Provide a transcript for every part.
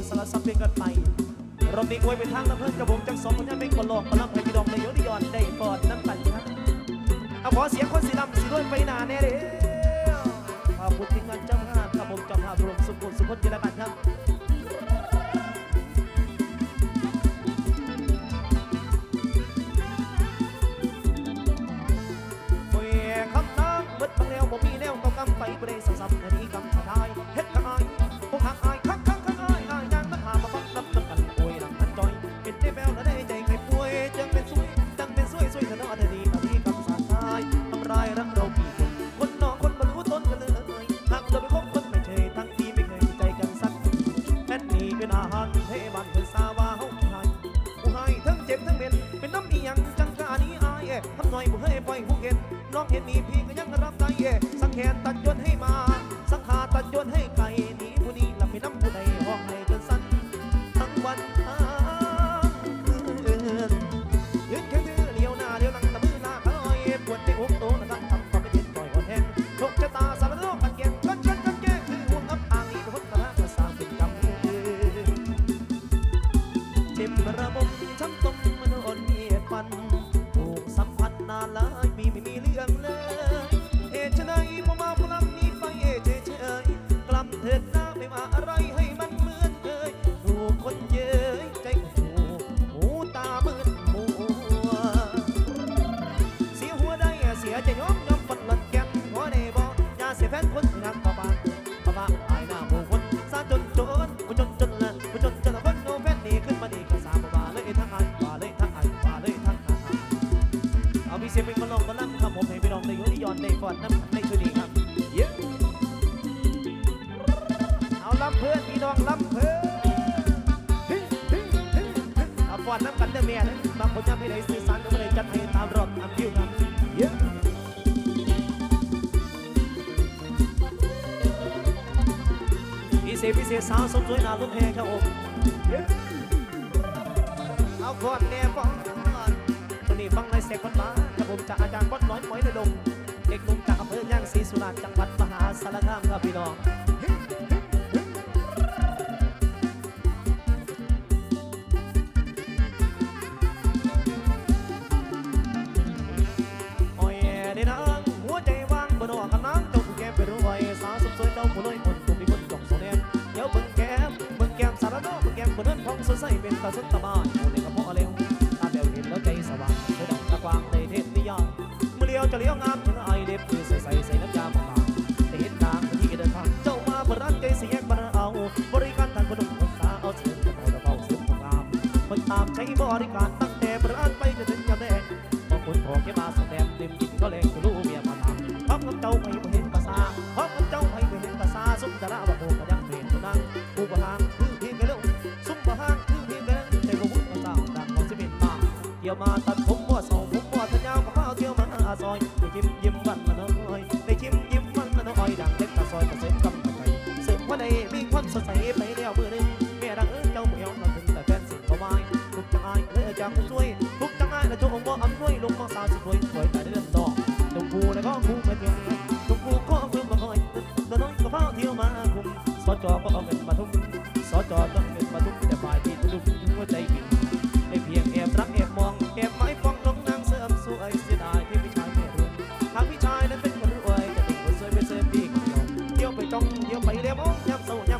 อนสารสับเพลงกันไปเราตีกวยไปทางน้ำเพิ่นกระผมจังสองคนนั้นเป็นคนหลอกพลังไปพี่ดองในยอดยอนได้ปอดน้ำตันครับเอาขอเสียงคนสีดำสีด้วยไปหนาแน่เด้อขอบคุณทีมงานเจ้าภาพครับผมเจ้าภาพรวมสุขุมสุขนจิรกันครับ สวยเถอะเนาะเธอดีนาทีกำสาทายทำร้ายรักเราปีคน คนนอกคนบรรลุต้นกันเลยหากเราไปคบคนไม่เคยทั้งที่ไม่เคยใจกันสักทีแค่นี้เป็นอาหารให้บ้านเพิ่นสาวาเฮาให้ผู้ให้ทั้งเจ็บทั้งเป็นเป็นน้ำอีหยังจังกานี้อายเอ้ทำหน่อยผู้ให้ปล่อยผู้เห็นน้องเห็นนี่พี่ก็ยังรับได้เอ้สังแขนตัดยนให้ เอาพี่เสียงเป็นคนลองคนล่ำครับผมให้พี่น้องในยุติยอนในฟอนน้ำในชุดนี้ครับเย้เอาลำเพื่อนพี่น้องลำเพื่อนเอาฟอนน้ำกันเด้อเมียนะบางคนยังไม่ได้สื่อสารก็ไม่ได้จัดให้ตามรอบตามคิวครับเย้พิเศษพิเศษสาวสมสวยน่าลุ้นแฮครับผมเอาก่อนแน่ก่อนวันนี้ฟังใจากอาจารย์บอสน้อยหมอยในดงเด็กหนุ่มจากอำเภอย่างศรีสุราษฎร์จังหวัดมหาสารคามครับพี่น้องโอ้ยเด้นางหัวใจว่างบนหัวกันน้ำเจ้าผู้แก้มไปรวยสาวสมสวยเจ้าผู้น้อยคนตุ่มมีคนจงโซเนนเดี๋ยวเบิ่งแก้มเบิ่งแก้มสารโนเบิ่งแก้มคนนั้นของสดใสเป็นตาสุดตาบ้าน ไมมันตามใช้บริการตั้งแต่บรันไปจนถึงยาแดงบางคนขอแค่มาแสดงเต็มกินก็แรงก็รู้เมียมาทำพร้อมกับเจ้าไม่เห็นภาษาพร้อมกับเจ้าไม่เห็นภาษาสุนดาราว่าโบก็ยังเป็นคนนั่งผู้ประหางคือเพียงกันเร็วซุ่มประหางคือเพียงกันใจบ่วุ่นภาษาดังของสิเป็นมาเกี่ยวมาตัด มาเที่ยวตรงกูก็เพิ่มมาคอยตัวน้อยก็เฝ้าเที่ยวมาคุมสจก็เอาเงินมาทุ่มสจต้องเงินมาทุ่มแต่ฝ่ายที่ทุ่มหัวใจบินไอเพียงแอบรักแอบมองแอบไม้ฟองลงนางเสริมสวยเสียดายที่พี่ชายไม่รู้หากพี่ชายนั้นเป็นคนรวยจะเป็นคนสวยไม่เสริมพี่คนเดียวเที่ยวไปจ้องเที่ยวไปเรียมองยำเศร้าย้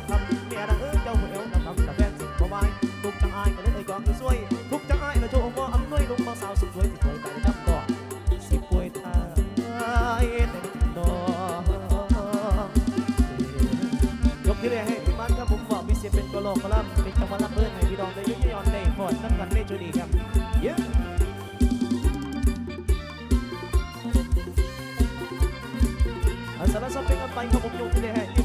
ำคำเมี เป็นกโลกกลัมเป็นจังหวะลำเบินให้พี่น้องได้ยุติยอนได้ฟอดน้ำกันได้จุดีครับเยอะอาสาระซับเป็นกันไปครับผมโยกเลยฮะ